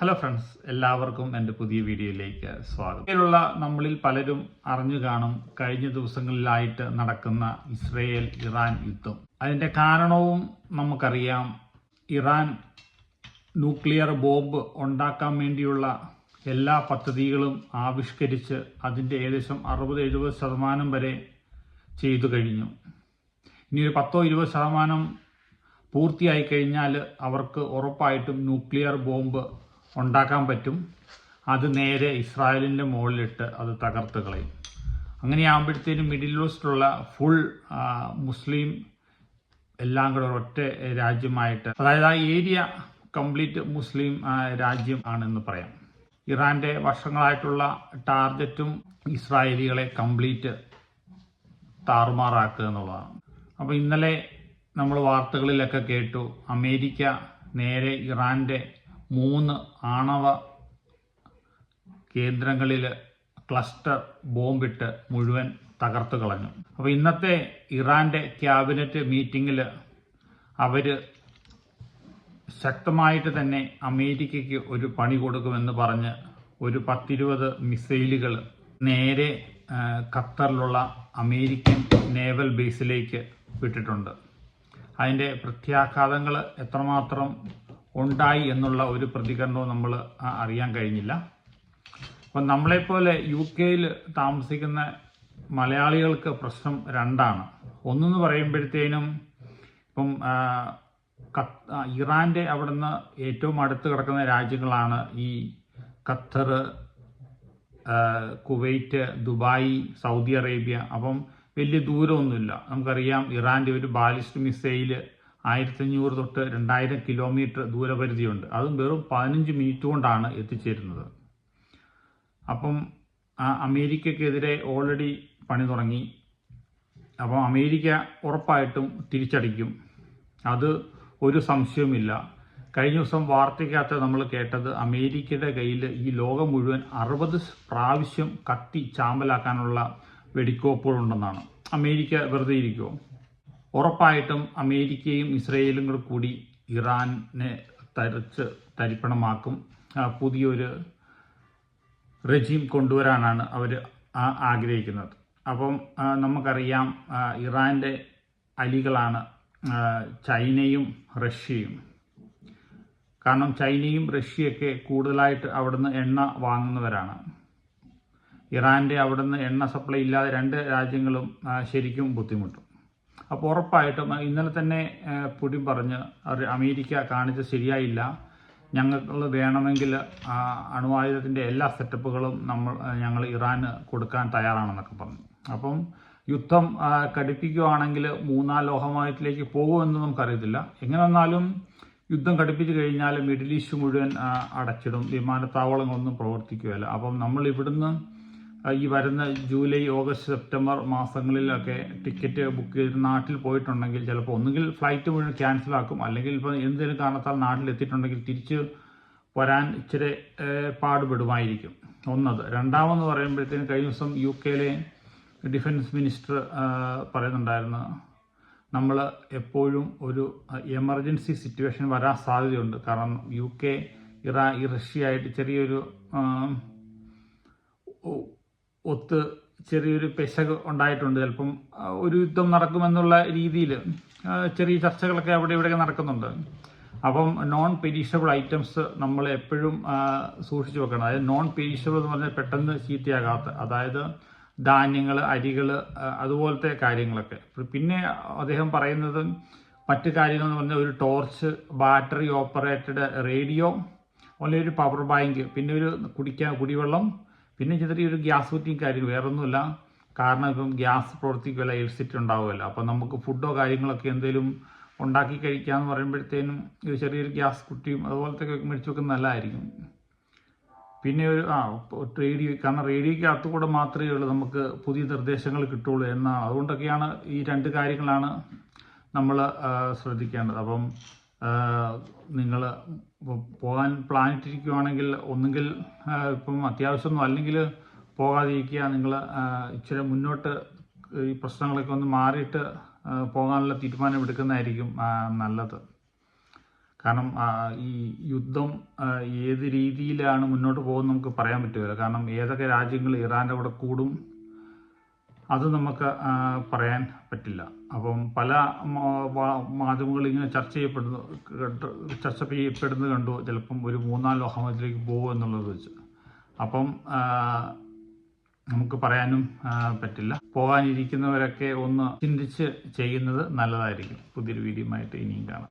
Hello friends എല്ലാവർക്കും എന്റെ പുതിയ വീഡിയോയിലേക്ക് സ്വാഗതം. ഇതിലുള്ള നമ്മളിൽ പലരും അറിഞ്ഞു കാണും കഴിഞ്ഞ ദിവസങ്ങളിലായിട്ട് നടക്കുന്ന ഇസ്രയേൽ ഇറാൻ യുദ്ധം. അതിന്റെ കാരണവും നമുക്കറിയാം. ഇറാൻ ന്യൂക്ലിയർ ബോംബ് ഉണ്ടാക്കാൻ വേണ്ടിയുള്ള എല്ലാ പദ്ധതികളും ആവിഷ്കരിച്ച് അതിന്റെ ഏകദേശം അറുപത് എഴുപത് ശതമാനം വരെ ചെയ്തു കഴിഞ്ഞു. ഇനി ഒരു പത്തോ ഇരുപത് ശതമാനം പൂർത്തിയായി കഴിഞ്ഞാൽ അവർക്ക് ഉറപ്പായിട്ടും ന്യൂക്ലിയർ ബോംബ് ഉണ്ടാക്കാൻ പറ്റും. അത് നേരെ ഇസ്രായേലിന്റെ മുകളിലിട്ട് അത് തകർത്ത് കളയും. അങ്ങനെ അങ്ങനെയാകുമ്പോഴത്തേനും മിഡിൽ ഈസ്റ്റിലുള്ള ഫുൾ മുസ്ലിം എല്ലാം കൂടെ ഒറ്റ രാജ്യമായിട്ട് അതായത് ആ ഏരിയ കംപ്ലീറ്റ് മുസ്ലിം രാജ്യം ആണെന്ന് പറയാം. ഇറാന്റെ വർഷങ്ങളായിട്ടുള്ള ടാർഗറ്റും ഇസ്രായേലികളെ കംപ്ലീറ്റ് താറുമാറാക്കുക എന്നുള്ളതാണ്. അപ്പോൾ ഇന്നലെ നമ്മൾ വാർത്തകളിലൊക്കെ കേട്ടു അമേരിക്ക നേരെ ഇറാന്റെ മൂന്ന് ആണവ കേന്ദ്രങ്ങളിൽ ക്ലസ്റ്റർ ബോംബിട്ട് മുഴുവൻ തകർത്തു കളഞ്ഞു. അപ്പോൾ ഇന്നത്തെ ഇറാന്റെ ക്യാബിനറ്റ് മീറ്റിങ്ങിൽ അവർ ശക്തമായിട്ട് തന്നെ അമേരിക്കയ്ക്ക് ഒരു പണി കൊടുക്കുമെന്ന് പറഞ്ഞ് ഒരു പത്തിരുപത് മിസൈലുകൾ നേരെ ഖത്തറിലുള്ള അമേരിക്കൻ നേവൽ ബേസിലേക്ക് വിട്ടിട്ടുണ്ട്. അതിന്റെ പ്രത്യാഘാതങ്ങൾ എത്രമാത്രം ഉണ്ടായി എന്നുള്ള ഒരു പ്രതികരണവും നമ്മൾ അറിയാൻ കഴിഞ്ഞില്ല. അപ്പം നമ്മളെപ്പോലെ യു കെയിൽ താമസിക്കുന്ന മലയാളികൾക്ക് പ്രശ്നം രണ്ടാണ്. ഒന്നെന്ന് പറയുമ്പോഴത്തേനും ഇപ്പം ഇറാന്റെ അവിടുന്ന് ഏറ്റവും അടുത്ത് കിടക്കുന്ന രാജ്യങ്ങളാണ് ഈ Qatar Kuwait Dubai Saudi Arabia. അപ്പം വലിയ ദൂരമൊന്നുമില്ല. നമുക്കറിയാം ഇറാന്റെ ഒരു ബാലിസ്റ്റ് മിസൈൽ ആയിരത്തഞ്ഞൂറ് തൊട്ട് രണ്ടായിരം കിലോമീറ്റർ ദൂരപരിധിയുണ്ട്. അതും വെറും പതിനഞ്ച് മിനിറ്റ് കൊണ്ടാണ് എത്തിച്ചേരുന്നത്. അപ്പം അമേരിക്കക്കെതിരെ ഓൾറെഡി പണി തുടങ്ങി. അപ്പം അമേരിക്ക ഉറപ്പായിട്ടും തിരിച്ചടിക്കും. അത് ഒരു സംശയവുമില്ല. കഴിഞ്ഞ ദിവസം വാർത്തയ്ക്കകത്ത് നമ്മൾ കേട്ടത് അമേരിക്കയുടെ കയ്യിൽ ഈ ലോകം മുഴുവൻ അറുപത് പ്രാവശ്യം കത്തി ചാമ്പലാക്കാനുള്ള വെടിക്കോപ്പുകളുണ്ടെന്നാണ്. അമേരിക്ക വെറുതെ ഇരിക്കുമോ ഉറപ്പായിട്ടും അമേരിക്കയും ഇസ്രയേലും കൂടെ കൂടി ഇറാനെ തരിച്ച് തരിപ്പണമാക്കും. പുതിയൊരു റെജീം കൊണ്ടുവരാനാണ് അവർ ആഗ്രഹിക്കുന്നത്. അപ്പം നമുക്കറിയാം ഇറാന്റെ അലികളാണ് ചൈനയും റഷ്യയും. കാരണം ചൈനയും റഷ്യയൊക്കെ കൂടുതലായിട്ട് അവിടുന്ന് എണ്ണ വാങ്ങുന്നവരാണ്. ഇറാന്റെ അവിടുന്ന് എണ്ണ സപ്ലൈ ഇല്ലാതെ രണ്ട് രാജ്യങ്ങളും ശരിക്കും ബുദ്ധിമുട്ടും. അപ്പോൾ ഉറപ്പായിട്ടും ഇന്നലെ തന്നെ പുടിൻ പറഞ്ഞ് അമേരിക്ക കാണിച്ച ശരിയായില്ല. ഞങ്ങൾക്ക് വേണമെങ്കിൽ അണുവായുധത്തിന്റെ എല്ലാ സെറ്റപ്പുകളും നമ്മൾ ഞങ്ങൾ ഇറാന് കൊടുക്കാൻ തയ്യാറാണെന്നൊക്കെ പറഞ്ഞു. അപ്പം യുദ്ധം കടുപ്പിക്കുകയാണെങ്കിൽ മൂന്നാം ലോകമായത്തിലേക്ക് പോകുമെന്ന് നമുക്കറിയത്തില്ല. എങ്ങനെ വന്നാലും യുദ്ധം കടുപ്പിച്ച് കഴിഞ്ഞാൽ മിഡിൽ ഈസ്റ്റ് മുഴുവൻ അടച്ചിടും. വിമാനത്താവളങ്ങളൊന്നും പ്രവർത്തിക്കുകയില്ല. അപ്പം നമ്മൾ ഇവിടുന്ന് ഈ വരുന്ന ജൂലൈ ഓഗസ്റ്റ് സെപ്റ്റംബർ മാസങ്ങളിലൊക്കെ ടിക്കറ്റ് ബുക്ക് ചെയ്ത് നാട്ടിൽ പോയിട്ടുണ്ടെങ്കിൽ ചിലപ്പോൾ ഒന്നുകിൽ ഫ്ലൈറ്റ് മുഴുവൻ ക്യാൻസലാക്കും അല്ലെങ്കിൽ ഇപ്പോൾ എന്തെങ്കിലും കാരണത്താൽ നാട്ടിലെത്തിയിട്ടുണ്ടെങ്കിൽ തിരിച്ച് വരാൻ ഇച്ചിരി പാടുപെടുമായിരിക്കും. ഒന്നത്. രണ്ടാമെന്ന് പറയുമ്പോഴത്തേന് കഴിഞ്ഞ ദിവസം യു കെയിലെ ഡിഫൻസ് മിനിസ്റ്റർ പറയുന്നുണ്ടായിരുന്നു നമ്മൾ എപ്പോഴും ഒരു എമർജൻസി സിറ്റുവേഷൻ വരാൻ സാധ്യതയുണ്ട്. കാരണം യു കെ ഇറാ ഈ റഷ്യ ആയിട്ട് ചെറിയൊരു ഒത്ത് ചെറിയൊരു പെശക് ഉണ്ടായിട്ടുണ്ട്. ചിലപ്പം ഒരു യുദ്ധം നടക്കുമെന്നുള്ള രീതിയിൽ ചെറിയ ചർച്ചകളൊക്കെ അവിടെ ഇവിടെയൊക്കെ നടക്കുന്നുണ്ട്. അപ്പം നോൺ പെരീഷബിൾ ഐറ്റംസ് നമ്മൾ എപ്പോഴും സൂക്ഷിച്ചു വെക്കണം. അതായത് നോൺ പെരീഷബിൾ എന്ന് പറഞ്ഞാൽ പെട്ടെന്ന് ചീത്തയാകാത്ത അതായത് ധാന്യങ്ങൾ അരികൾ അതുപോലത്തെ കാര്യങ്ങളൊക്കെ. പിന്നെ അദ്ദേഹം പറയുന്നത് മറ്റു കാര്യങ്ങൾ എന്ന് പറഞ്ഞാൽ ഒരു ടോർച്ച് ബാറ്ററി ഓപ്പറേറ്റഡ് റേഡിയോ അല്ലെങ്കിൽ ഒരു പവർ ബാങ്ക് പിന്നെ ഒരു കുടിക്കാൻ കുടിവെള്ളം പിന്നെ ചെറിയൊരു ഗ്യാസ് കുറ്റിയും കാര്യം വേറൊന്നുമില്ല. കാരണം ഇപ്പം ഗ്യാസ് പ്രവർത്തിക്കുമല്ല ഇലക്ട്രിസിറ്റി ഉണ്ടാവുമല്ലോ. അപ്പം നമുക്ക് ഫുഡോ കാര്യങ്ങളൊക്കെ എന്തെങ്കിലും ഉണ്ടാക്കി കഴിക്കാമെന്ന് പറയുമ്പോഴത്തേനും ഒരു ചെറിയൊരു ഗ്യാസ് കുറ്റിയും അതുപോലത്തെ മേടിച്ച് വെക്കുന്നത് നല്ലതായിരിക്കും. പിന്നെ ഒരു ആ റേഡിയോ കാരണം റേഡിയോയ്ക്കകത്ത് കൂടെ മാത്രമേ ഉള്ളൂ നമുക്ക് പുതിയ നിർദ്ദേശങ്ങൾ കിട്ടുള്ളൂ എന്നാണ്. അതുകൊണ്ടൊക്കെയാണ് ഈ രണ്ട് കാര്യങ്ങളാണ് നമ്മൾ ശ്രദ്ധിക്കേണ്ടത്. അപ്പം നിങ്ങൾ പോകാൻ പ്ലാൻ ഇട്ടിരിക്കുകയാണെങ്കിൽ ഒന്നുകിൽ ഇപ്പം അത്യാവശ്യമൊന്നും അല്ലെങ്കിൽ പോകാതിരിക്കുക നിങ്ങൾ ഇച്ചിരി മുന്നോട്ട് ഈ പ്രശ്നങ്ങളൊക്കെ ഒന്ന് മാറിയിട്ട് പോകാനുള്ള തീരുമാനം എടുക്കുന്നതായിരിക്കും നല്ലത്. കാരണം ഈ യുദ്ധം ഏത് രീതിയിലാണ് മുന്നോട്ട് പോകുന്നത് നമുക്ക് പറയാൻ പറ്റുമല്ലോ കാരണം ഏതൊക്കെ രാജ്യങ്ങൾ ഇറാന്റെ കൂടെ കൂടും അത് നമുക്ക് പറയാൻ പറ്റില്ല. അപ്പം പല മാധ്യമങ്ങളിൽ ഇങ്ങനെ ചർച്ച ചെയ്യപ്പെടുന്നു ചർച്ച ചെയ്യപ്പെടുന്നത് കണ്ടു ചിലപ്പം ഒരു മൂന്നാൽ ലോകമതിലേക്ക് പോകും എന്നുള്ളത് വെച്ച്. അപ്പം നമുക്ക് പറയാനും പറ്റില്ല. പോകാനിരിക്കുന്നവരൊക്കെ ഒന്ന് ചിന്തിച്ച് ചെയ്യുന്നത് നല്ലതായിരിക്കും. പുതിയൊരു വീഡിയോ ആയിട്ട് ഇനിയും കാണാം.